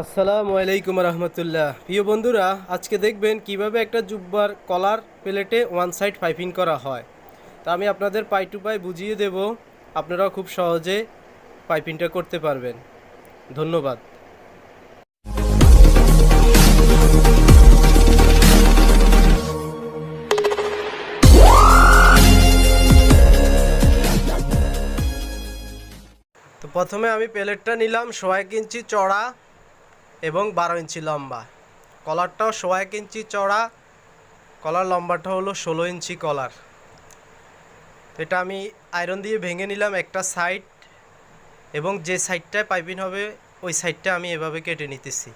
আসসালামু আলাইকুম রহমতুল্লাহ। প্রিয় বন্ধুরা, আজকে দেখবেন কীভাবে একটা জুব্বার কলার প্লেটে ওয়ান সাইড পাইপিং করা হয়। তা আমি আপনাদের পাই টু পাই বুঝিয়ে দেব, আপনারাও খুব সহজে পাইপিংটা করতে পারবেন। ধন্যবাদ। তো প্রথমে আমি প্লেটটা নিলাম সোয়া ইঞ্চি চড়া। এবং বারো ইঞ্চি লম্বা। কলারটাও সোয়া এক ইঞ্চি চড়া কলার লম্বাটা হলো ষোলো ইঞ্চি কলার। এটা আমি আয়রন দিয়ে ভেঙে নিলাম একটা সাইড এবং যে সাইডটায় পাইপিং হবে, ওই সাইডটা আমি এভাবে কেটে নিতেছি।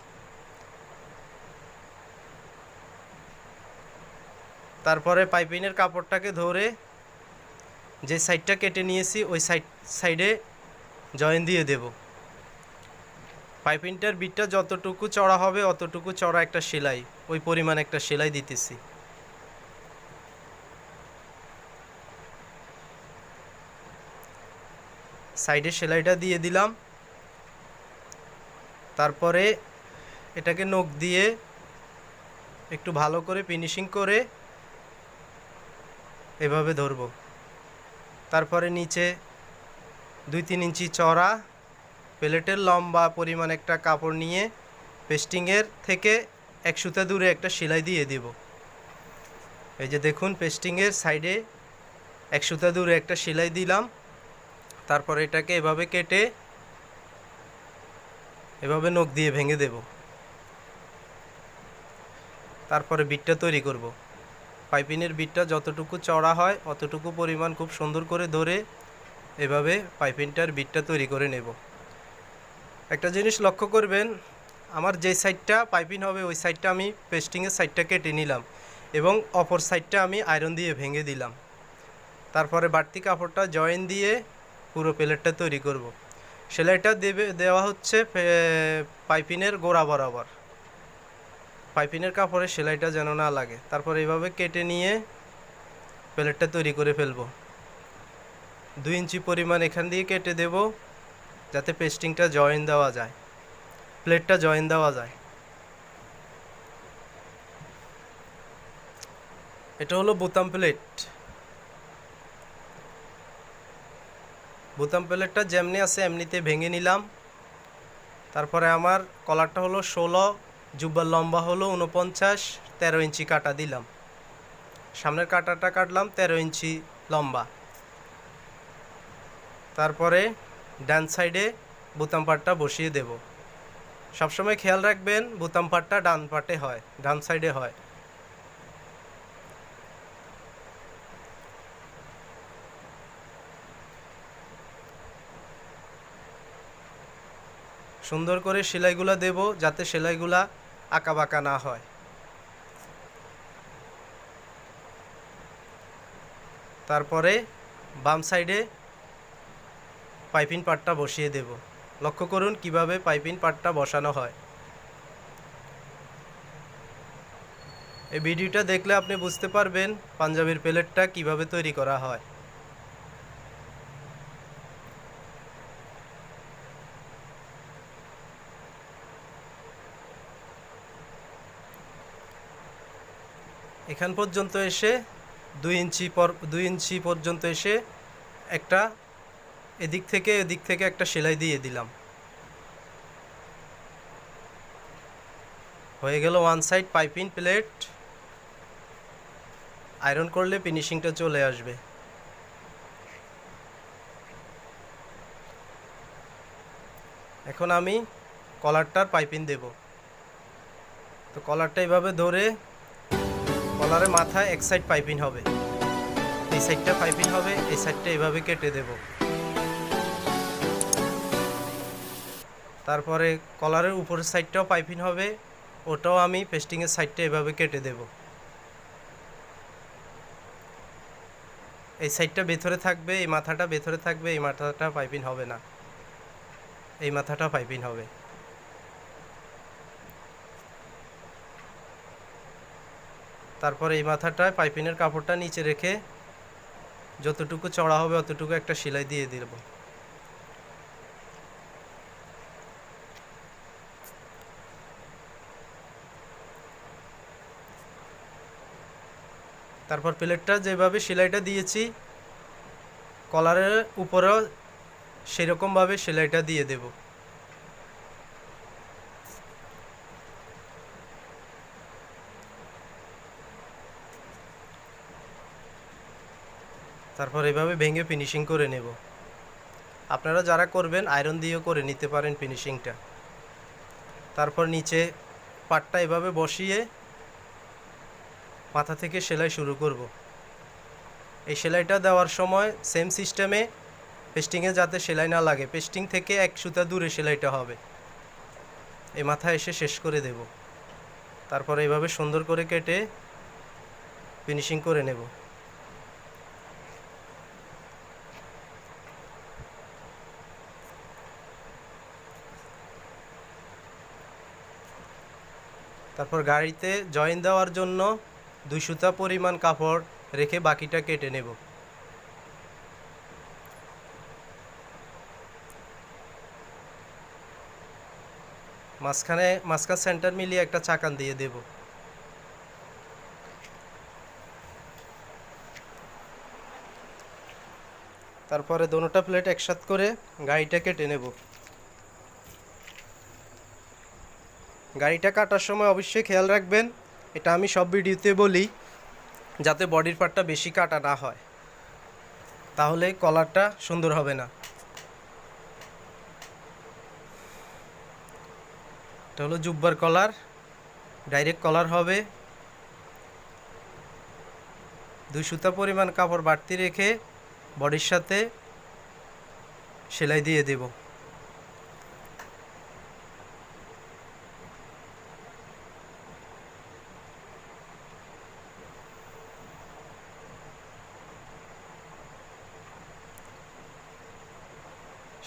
তারপরে পাইপিংয়ের কাপড়টাকে ধরে যে সাইডটা কেটে নিয়েছি, ওই সাইড সাইডে জয়েন দিয়ে দেব। পাইপিংটার বিটটা যতটুকু চড়া হবে, অতটুকু চড়া একটা সেলাই, ওই পরিমাণ একটা সেলাই দিতেছি। সাইডে সেলাইটা দিয়ে দিলাম। তারপরে এটাকে নখ দিয়ে একটু ভালো করে ফিনিশিং করে এভাবে ধরবো। তারপরে নিচে দুই তিন ইঞ্চি চড়া প্লেটের লম্বা পরিমাণ একটা কাপড় নিয়ে পেস্টিংয়ের থেকে এক সুতা দূরে একটা সেলাই দিয়ে দিব। এই যে দেখুন, পেস্টিংয়ের সাইডে এক সুতা দূরে একটা সেলাই দিলাম। তারপর এটাকে এভাবে কেটে এভাবে নখ দিয়ে ভেঙে দেব। তারপরে বিটটা তৈরি করব। পাইপিনের বিটটা যতটুকু চড়া হয়, অতটুকু পরিমাণ খুব সুন্দর করে ধরে এভাবে পাইপিনটার বিটটা তৈরি করে নেব। একটা জিনিস লক্ষ্য করবেন, আমার যে সাইডটা পাইপিং হবে, ওই সাইডটা আমি পেস্টিংয়ের সাইডটা কেটে নিলাম এবং অপর সাইডটা আমি আয়রন দিয়ে ভেঙে দিলাম। তারপরে বাড়তি কাপড়টা জয়েন দিয়ে পুরো প্লেটটা তৈরি করব। সেলাইটা দেবে, দেওয়া হচ্ছে পাইপিনের গোড়া বরাবর। পাইপিনের কাপড়ে সেলাইটা যেন না লাগে। তারপর এইভাবে কেটে নিয়ে প্লেটটা তৈরি করে ফেলব। দুই ইঞ্চি পরিমাণ এখান দিয়ে কেটে দেব। যাতে পেস্টিংটা জয়েন দেওয়া যায়। প্লেটটা জয়েন দেওয়া যায়। এটা হলো বোতাম প্লেট বোতাম প্লেটটা যেমনি আছে এমনিতে ভেঙে নিলাম। তারপরে আমার কলারটা হলো ষোলো, জুব্বার লম্বা হলো উনপঞ্চাশ তেরো ইঞ্চি কাটা দিলাম। সামনের কাটাটা কাটলাম তেরো ইঞ্চি লম্বা। তারপরে ডান সাইডে বোতাম পাটটা বসিয়ে দেব। সবসময় খেয়াল রাখবেন, বোতাম পাটটা ডান পাটে হয়, ডান সাইডে হয়। সুন্দর করে সেলাইগুলা দেব যাতে সেলাইগুলা আঁকা বাঁকা না হয়। তারপরে বাম সাইডে পাইপিং পাটটা বসিয়ে দেব। লক্ষ্য করুন কীভাবে পাইপিং পাটটা বসানো হয়। এই ভিডিওটা দেখলে আপনি বুঝতে পারবেন পাঞ্জাবির প্লেটটা কীভাবে তৈরি করা হয়। এখান পর্যন্ত এসে দুই ইঞ্চি পর দুই ইঞ্চি পর্যন্ত এসে একটা এদিক থেকে এদিক থেকে একটা সেলাই দিয়ে দিলাম। হয়ে গেল one side piping plate iron করলে ফিনিশিংটা চলে আসবে। এখন আমি কলারটার পাইপিং দেব। তো কলারটা এইভাবে ধরে কলারের মাথায় এক সাইড পাইপিং হবে। এই সাইডটা পাইপিং হবে, এই সাইডটা এইভাবে কেটে দেব। তারপরে কলারের উপরের সাইডটাও পাইপিং হবে, ওটাও আমি পেস্টিংয়ের সাইডটা এভাবে কেটে দেব। এই সাইডটা ভেতরে থাকবে, এই মাথাটা ভেতরে থাকবে, এই মাথাটা পাইপিং হবে না। এই মাথাটা পাইপিং হবে। তারপরে এই মাথাটায় পাইপিনের কাপড়টা নিচে রেখে যতটুকু চড়া হবে, অতটুকু একটা সেলাই দিয়ে দেব। তারপর প্লেটটা যেভাবে সেলাইটা দিয়েছি, কলারের উপরেও সেরকমভাবে সেলাইটা দিয়ে দেব। তারপর এভাবে ভেঙে ফিনিশিং করে নেব। আপনারা যারা করবেন আয়রন দিয়েও করে নিতে পারেন ফিনিশিংটা তারপর নিচে পাটটা এভাবে বসিয়ে মাথা থেকে সেলাই শুরু করব। এই সেলাইটা দেওয়ার সময় সেম সিস্টেমে পেস্টিংয়ে যাতে সেলাই না লাগে পেস্টিং থেকে এক সুতা দূরে সেলাইটা হবে। এই মাথা এসে শেষ করে দেব। তারপর এইভাবে সুন্দর করে কেটে ফিনিশিং করে নেব। তারপর গাড়িতে জয়েন দেওয়ার জন্য দুই সুতা পরিমাণ কাপড় রেখে বাকিটা কেটে নেব। মাঝখানে, মাঝখান সেন্টার মিলিয়ে একটা চাকান দিয়ে দেব। তারপরে দোনোটা প্লেট একসাথ করে গাড়িটা কেটে নেব। গাড়িটা কাটার সময় অবশ্যই খেয়াল রাখবেন এটা আমি সব ভিডিওতে বলি, যাতে বডির পার্টটা বেশি কাটা না হয়। তাহলে কলারটা সুন্দর হবে না। এটা হলো জুব্বার কলার, ডাইরেক্ট কলার হবে। দুই সুতা পরিমাণ কাপড় বাড়তি রেখে বডির সাথে সেলাই দিয়ে দেবো।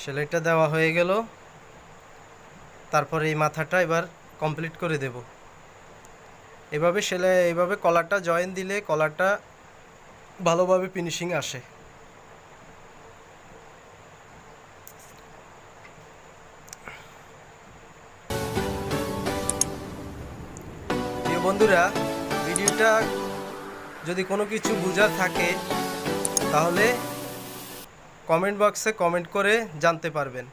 সেলাইটা দেওয়া হয়ে গেল। তারপরে এই মাথাটা এবার কমপ্লিট করে দেব। এভাবে সেলাই, এভাবে কলারটা জয়েন দিলে কলারটা ভালোভাবে ফিনিশিং আসে। বন্ধুরা, ভিডিওটা যদি কোনো কিছু বোঝার থাকে, তাহলে কমেন্ট বক্সে কমেন্ট করে জানতে পারবেন।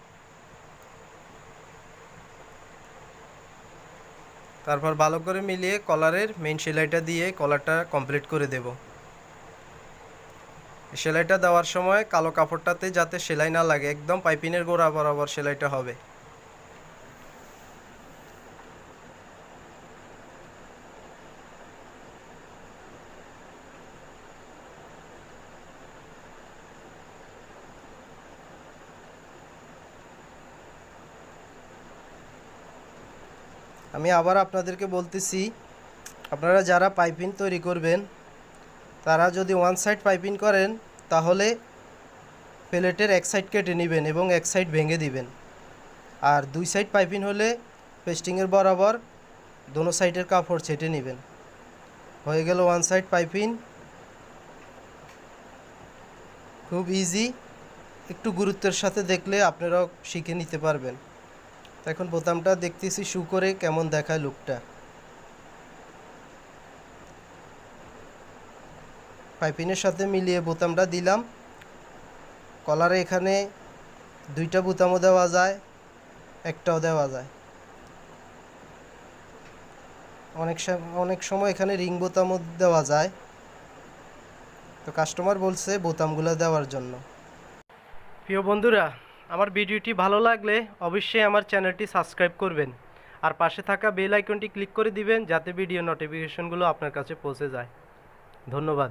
তারপর ভালো করে মিলিয়ে কলারের মেন সেলাইটা দিয়ে কলারটা কমপ্লিট করে দেব। সেলাইটা দেওয়ার সময় কালো কাপড়টাতে যাতে সেলাই না লাগে, একদম পাইপিনের গোড়া বরাবর সেলাইটা হবে। আমি আবার আপনাদেরকে বলতেছি, আপনারা যারা পাইপিং তৈরি করবেন, তারা যদি ওয়ান সাইড পাইপিং করেন, তাহলে প্লেটের এক সাইড কেটে নেবেন এবং এক সাইড ভেঙে দিবেন। আর দুই সাইড পাইপিং হলে পেস্টিংয়ের বরাবর দোনো সাইডের কাপড় ছেটে নেবেন। হয়ে গেল ওয়ান সাইড পাইপিং। খুব ইজি একটু গুরুত্বের সাথে দেখলে আপনারাও শিখে নিতে পারবেন। তো এখন বোতামটা দেখতেছি, শু করে কেমন দেখায় লুকটা পাইপিনের সাথে মিলিয়ে বোতামটা দিলাম। কলারে এখানে দুইটা বোতামও দেওয়া যায়, একটাও দেওয়া যায়। অনেক অনেক সময় এখানে রিং বোতামও দেওয়া যায়। তো কাস্টমার বলছে বোতামগুলো দেওয়ার জন্য। প্রিয় বন্ধুরা আমার ভিডিওটি ভালো লাগলে অবশ্যই আমার চ্যানেলটি সাবস্ক্রাইব করবেন। আর পাশে থাকা বেল আইকনটি ক্লিক করে দিবেন যাতে ভিডিও নোটিফিকেশনগুলো আপনার কাছে পৌঁছে যায়। ধন্যবাদ।